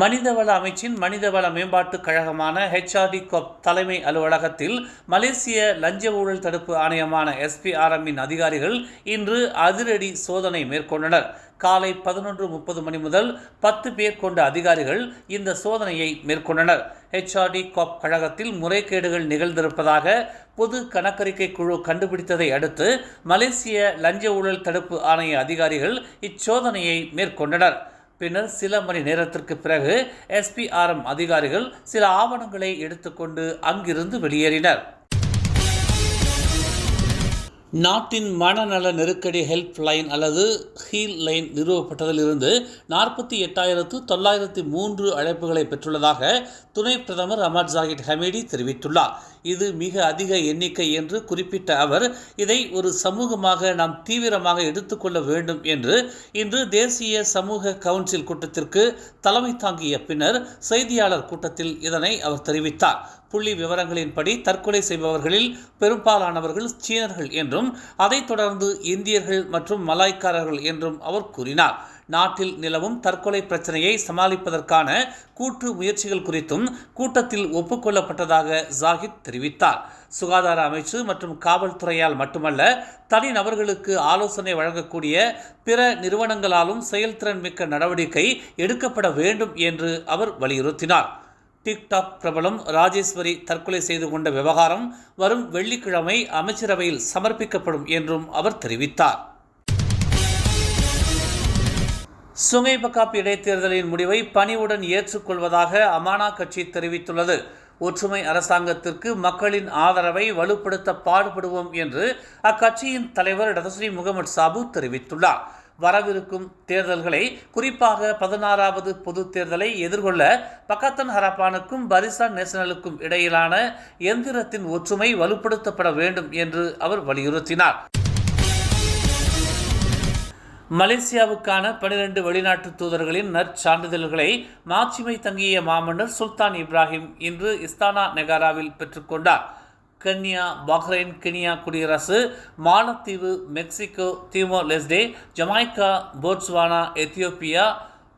மனிதவள அமைச்சின் மனிதவள மேம்பாட்டுக் கழகமான ஹெச்ஆர்டி கோப் தலைமை அலுவலகத்தில் மலேசிய லஞ்ச ஊழல் தடுப்பு ஆணையமான எஸ்பிஆர்எம்மின் அதிகாரிகள் இன்று அதிரடி சோதனை மேற்கொண்டனர். காலை பதினொன்று முப்பது மணி முதல் பத்து பேர் கொண்ட அதிகாரிகள் இந்த சோதனையை மேற்கொண்டனர். ஹெச்ஆர்டி காப் கழகத்தில் முறைகேடுகள் நிகழ்ந்திருப்பதாக பொது கணக்கறிக்கை குழு கண்டுபிடித்ததை அடுத்து மலேசிய லஞ்ச ஊழல் தடுப்பு ஆணைய அதிகாரிகள் இச்சோதனையை மேற்கொண்டனர். பின்னர் சில மணி நேரத்திற்கு பிறகு எஸ்பிஆர்எம் அதிகாரிகள் சில ஆவணங்களை எடுத்துக்கொண்டு அங்கிருந்து வெளியேறினர். நாட்டின் மனநல நெருக்கடி ஹெல்ப் லைன் அல்லது ஹீல் லைன் நிறுவப்பட்டதிலிருந்து நாற்பத்தி எட்டாயிரத்து தொள்ளாயிரத்தி மூன்று அழைப்புகளை பெற்றுள்ளதாக துணை பிரதமர் அமர் ஜாகித் ஹமீடி தெரிவித்துள்ளார். இது மிக அதிக எண்ணிக்கை என்று குறிப்பிட்ட அவர் இதை ஒரு சமூகமாக நாம் தீவிரமாக எடுத்துக்கொள்ள வேண்டும் என்று இன்று தேசிய சமூக கவுன்சில் கூட்டத்திற்கு தலைமை தாங்கிய பின்னர் செய்தியாளர் கூட்டத்தில் இதனை அவர் தெரிவித்தார். புள்ளி விவரங்களின்படி தற்கொலை செய்பவர்களில் பெரும்பாலானவர்கள் சீனர்கள் என்றும் என்றும் அதைத் தொடர்ந்து இந்தியர்கள் மற்றும் மலாய்க்காரர்கள் என்றும் அவர் கூறினார். நாட்டில் நிலவும் தற்கொலை பிரச்சனையை சமாளிப்பதற்கான கூட்டு முயற்சிகள் குறித்தும் கூட்டத்தில் ஒப்புக்கொள்ளப்பட்டதாக ஜாகித் தெரிவித்தார். சுகாதார அமைச்சு மற்றும் காவல்துறையால் மட்டுமல்ல தனிநபர்களுக்கு ஆலோசனை வழங்கக்கூடிய பிற நிறுவனங்களாலும் செயல்திறன் மிக்க நடவடிக்கை எடுக்கப்பட வேண்டும் என்று அவர் வலியுறுத்தினார். டிக்டாக் பிரபலம் ராஜேஸ்வரி தற்கொலை செய்து கொண்ட விவகாரம் வரும் வெள்ளிக்கிழமை அமைச்சரவையில் சமர்ப்பிக்கப்படும் என்றும் அவர் தெரிவித்தார். சுங்கைபக்காப் இடைத்தேர்தலின் முடிவை பணிவுடன் ஏற்றுக்கொள்வதாக அமானா கட்சி தெரிவித்துள்ளது. ஒற்றுமை அரசாங்கத்திற்கு மக்களின் ஆதரவை வலுப்படுத்த பாடுபடுவோம் என்று அக்கட்சியின் தலைவர் டதஸ்ரீ முகமது சாபு தெரிவித்துள்ளார். வரவிருக்கும் தேர்தல்களை குறிப்பாக பதினாறாவது பொது தேர்தலை எதிர்கொள்ள பக்கத்தன் ஹரப்பானுக்கும் பரிசா நேஷனலுக்கும் இடையிலான எந்திரத்தின் ஒற்றுமை வலுப்படுத்தப்பட வேண்டும் என்று அவர் வலியுறுத்தினார். மலேசியாவுக்கான பனிரெண்டு வெளிநாட்டு தூதர்களின் நற்சான்றிதழ்களை மாட்சிமை தங்கிய மாமன்னர் சுல்தான் இப்ராஹிம் இன்று இஸ்தானா நெகாராவில் பெற்றுக்கொண்டார் கென்யா பஹ்ரைன் கெனியா குடியரசு மாலத்தீவு Mexico Timor Jamaica Botswana Ethiopia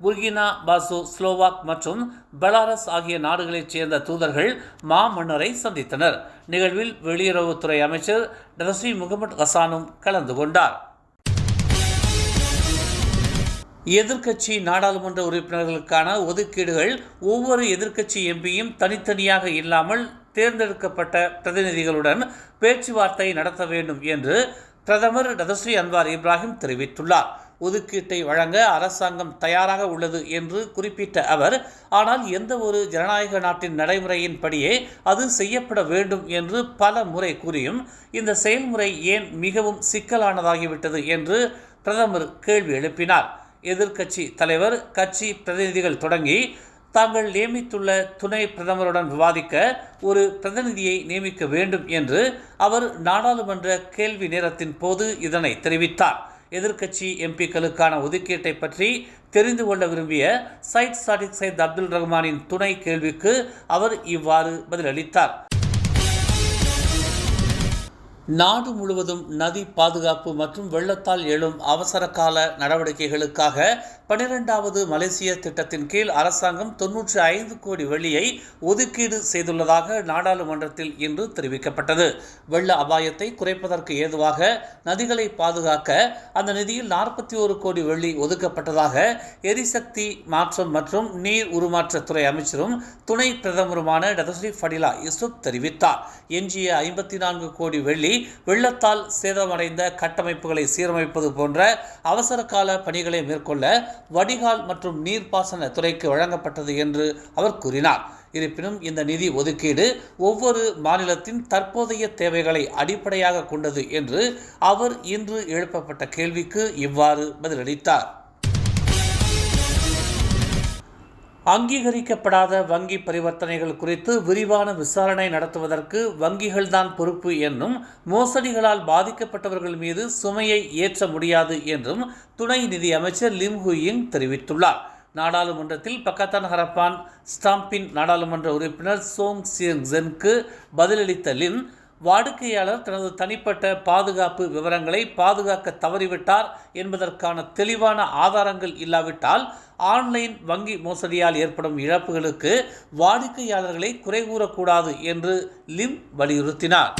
Burkina Faso Slovak மற்றும் பெலாரஸ் ஆகிய நாடுகளைச் சேர்ந்த தூதர்கள் மாமன்னரை சந்தித்தனர். நிகழ்வில் வெளியுறவுத்துறை அமைச்சர் டரஸ்ரீ முகமது ஹசானும் கலந்து கொண்டார். எதிர்க்கட்சி நாடாளுமன்ற உறுப்பினர்களுக்கான ஒதுக்கீடுகள் ஒவ்வொரு எதிர்க்கட்சி எம்பியும் தனித்தனியாக இல்லாமல் தேர்ந்தெடுக்கப்பட்ட பிரதிநிதிகளுடன் பேச்சுவார்த்தை நடத்த வேண்டும் என்று பிரதமர் டதஸ்ரீ அன்வார் இப்ராஹிம் தெரிவித்துள்ளார். ஒதுக்கீட்டை வழங்க அரசாங்கம் தயாராக உள்ளது என்று குறிப்பிட்ட அவர் ஆனால் எந்த ஒரு ஜனநாயக நாட்டின் நடைமுறையின்படியே அது செய்யப்பட வேண்டும் என்று பல முறை கூறியும் இந்த செயல்முறை ஏன் மிகவும் சிக்கலானதாகிவிட்டது என்று பிரதமர் கேள்வி எழுப்பினார். எதிர்க்கட்சி தலைவர் கட்சி பிரதிநிதிகள் தொடங்கி தாங்கள் நியமித்துள்ள துணை பிரதமருடன் விவாதிக்க ஒரு பிரதிநிதியை நியமிக்க வேண்டும் என்று அவர் நாடாளுமன்ற கேள்வி நேரத்தின் போது இதனை தெரிவித்தார். எதிர்க்கட்சி எம்பிக்களுக்கான ஒதுக்கீட்டை பற்றி தெரிந்து கொள்ள விரும்பிய சைட் சாடிக் சைத் அப்துல் ரஹ்மானின் துணை கேள்விக்கு அவர் இவ்வாறு பதிலளித்தார். நாடு முழுவதும் நதி பாதுகாப்பு மற்றும் வெள்ளத்தால் எழும் அவசர கால நடவடிக்கைகளுக்காக பனிரெண்டாவது மலேசிய திட்டத்தின் கீழ் அரசாங்கம் தொன்னூற்றி ஐந்து கோடி வெள்ளியை ஒதுக்கீடு செய்துள்ளதாக நாடாளுமன்றத்தில் இன்று தெரிவிக்கப்பட்டது. வெள்ள அபாயத்தை குறைப்பதற்கு ஏதுவாக நதிகளை பாதுகாக்க அந்த நிதியில் நாற்பத்தி ஒரு கோடி வெள்ளி ஒதுக்கப்பட்டதாக எரிசக்தி மாற்றம் மற்றும் நீர் உருமாற்றத்துறை அமைச்சரும் துணை பிரதமருமான டதஸ்ரீ ஃபடிலா யூசுப் தெரிவித்தார். எஞ்சிய ஐம்பத்தி நான்கு கோடி வெள்ளி வெள்ளத்தால் சேதமடைந்த கட்டமைப்புகளை சீரமைப்பது போன்ற அவசர கால பணிகளை மேற்கொள்ள வடிகால் மற்றும் நீர்ப்பாசன துறைக்கு வழங்கப்பட்டது என்று அவர் கூறினார். இருப்பினும் இந்த நிதி ஒதுக்கீடு ஒவ்வொரு மாநிலத்தின் தற்போதைய தேவைகளை அடிப்படையாக கொண்டது என்று அவர் இன்று எழுப்பப்பட்ட கேள்விக்கு இவ்வாறு பதிலளித்தார். அங்கீகரிக்கப்படாத வங்கி பரிவர்த்தனைகள் குறித்து விரிவான விசாரணை நடத்துவதற்கு வங்கிகள்தான் பொறுப்பு என்னும் மோசடிகளால் பாதிக்கப்பட்டவர்கள் மீது சுமையை ஏற்ற முடியாது என்றும் துணை நிதி அமைச்சர் லிம் ஹூயிங் தெரிவித்துள்ளார். நாடாளுமன்றத்தில் பக்கத்தான் ஹரப்பான் ஸ்டாம்பின் நாடாளுமன்ற உறுப்பினர் சோங் சியங் ஜென்க்கு பதிலளித்த லின் வாடிக்கையாளர் தனது தனிப்பட்ட பாதுகாப்பு விவரங்களை பாதுகாக்க தவறிவிட்டார் என்பதற்கான தெளிவான ஆதாரங்கள் இல்லாவிட்டால் ஆன்லைன் வங்கி மோசடியால் ஏற்படும் இழப்புகளுக்கு வாடிக்கையாளர்களை குறை கூறக்கூடாது என்று லிம் வலியுறுத்தினார்.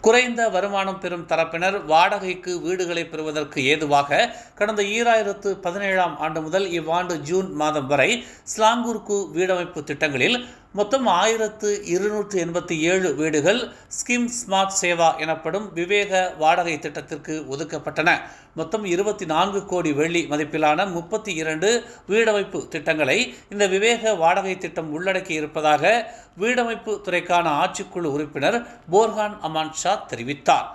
குறைந்த வருமானம் பெறும் தரப்பினர் வாடகைக்கு வீடுகளை பெறுவதற்கு ஏதுவாக கடந்த ஈராயிரத்து பதினேழாம் ஆண்டு முதல் இவ்வாண்டு ஜூன் மாதம் வரை ஸ்லாங்கூர்கு வீடமைப்பு திட்டங்களில் மொத்தம் ஆயிரத்து இருநூற்று எண்பத்தி ஏழு வீடுகள் ஸ்கிம் ஸ்மார்ட் சேவா எனப்படும் விவேக வாடகை திட்டத்திற்கு ஒதுக்கப்பட்டன. மொத்தம் இருபத்தி நான்கு கோடி வெள்ளி மதிப்பிலான முப்பத்தி இரண்டு வீடமைப்பு திட்டங்களை இந்த விவேக வாடகை திட்டம் உள்ளடக்கி இருப்பதாக வீடமைப்பு துறைக்கான ஆட்சிக்குழு உறுப்பினர் போர்ஹான் அமான் ஷா தெரிவித்தார்.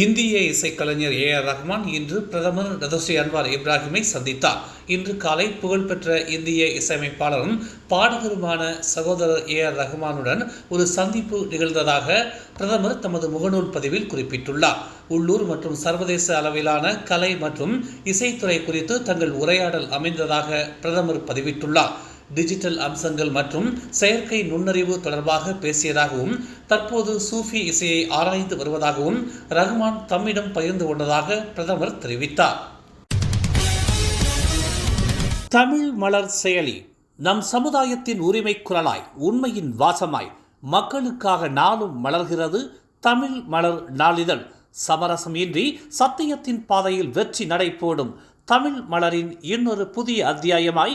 இந்திய இசைக்கலைஞர் ஏ ஆர் ரஹ்மான் இன்று பிரதமர் ரதஸ்ரீ அன்வார் இப்ராஹிமை சந்தித்தார். இன்று காலை புகழ்பெற்ற இந்திய இசையமைப்பாளரும் பாடகருமான சகோதரர் ஏ ஆர் ரஹ்மானுடன் ஒரு சந்திப்பு நிகழ்ந்ததாக பிரதமர் தமது முகநூல் பதிவில் குறிப்பிட்டுள்ளார். உள்ளூர் மற்றும் சர்வதேச அளவிலான கலை மற்றும் இசைத்துறை குறித்து தங்கள் உரையாடல் அமைந்ததாக பிரதமர் பதிவிட்டுள்ளார். டிஜிட்டல் அம்சங்கள் மற்றும் செயற்கை நுண்ணறிவு தொடர்பாக பேசியதாகவும் தற்போது சூஃபி இசையை ஆராய்ந்து வருவதாகவும் ரஹ்மான் தம்மிடம் பகிர்ந்து கொண்டதாக பிரதமர் தெரிவித்தார். தமிழ் மலர் செயலி நம் சமுதாயத்தின் உரிமை குரலாய் உண்மையின் வாசமாய் மக்களுக்காக நாளும் மலர்கிறது தமிழ் மலர் நாளிதழ். சமரசம் இன்றி சத்தியத்தின் பாதையில் வெற்றி நடை போடும் தமிழ் மலரின் இன்னொரு புதிய அத்தியாயமாய்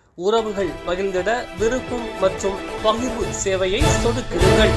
உறவுகள் மகிழ்ந்திட விருப்பம் மற்றும் பகிர்வு சேவையை சொடுக்கிடுங்கள்